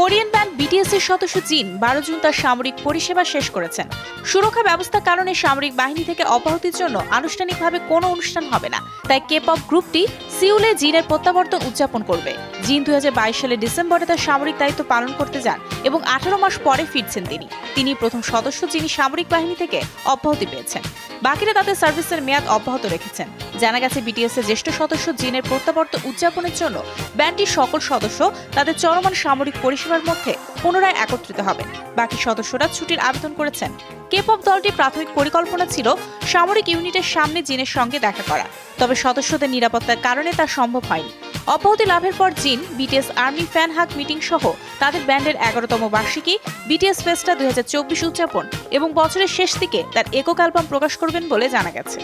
Korean band BTS এর সদস্য জিন বারো জুন তার সামরিক পরিষেবা শেষ করেছেন। সুরক্ষা ব্যবস্থার কারণে সামরিক বাহিনী থেকে অব্যাহতির জন্য আনুষ্ঠানিকভাবে কোনো অনুষ্ঠান হবে না। তাই কে পপ গ্রুপটি সিউলে জিনের প্রত্যাবর্তন উদযাপন করবে। জিন দুই সালের ডিসেম্বরে তার সামরিক দায়িত্ব পালন করতে যান এবং আঠারো মাস পরে ফিরছেন তিনি। তিনি প্রথম সদস্য যিনি সামরিক বাহিনী থেকে অব্যাহতি পেয়েছেন। বাকিরা তাদের সার্ভিসের মেয়াদ অব্যাহত রেখেছেন। জানা গেছে বিটিএস এর জ্যেষ্ঠ সদস্য জিনের প্রত্যাবর্তন উদযাপনের জন্য ব্যান্ডটির সকল সদস্য তাদের চলমান সামরিক পরিষেবার মধ্যে পুনরায় একত্রিত হবে। বাকি সদস্যরা ছুটির আবেদন করেছেন। কেপপ দলটির প্রাথমিক পরিকল্পনা ছিল সামরিক ইউনিটের সামনে জিনের সঙ্গে দেখা করা। তবে সদস্যদের নিরাপত্তার কারণে তা সম্ভব হয়নি। অব্যাহতি লাভের পর জিন, বিটিএস আর্মি ফ্যান হাক মিটিং সহ তাদের ব্যান্ডের এগারোতম বার্ষিকী, বিটিএস ফেস্টা দু হাজার চব্বিশ উদযাপন এবং বছরের শেষ দিকে তার একক অ্যালবাম প্রকাশ করবেন বলে জানা গেছে।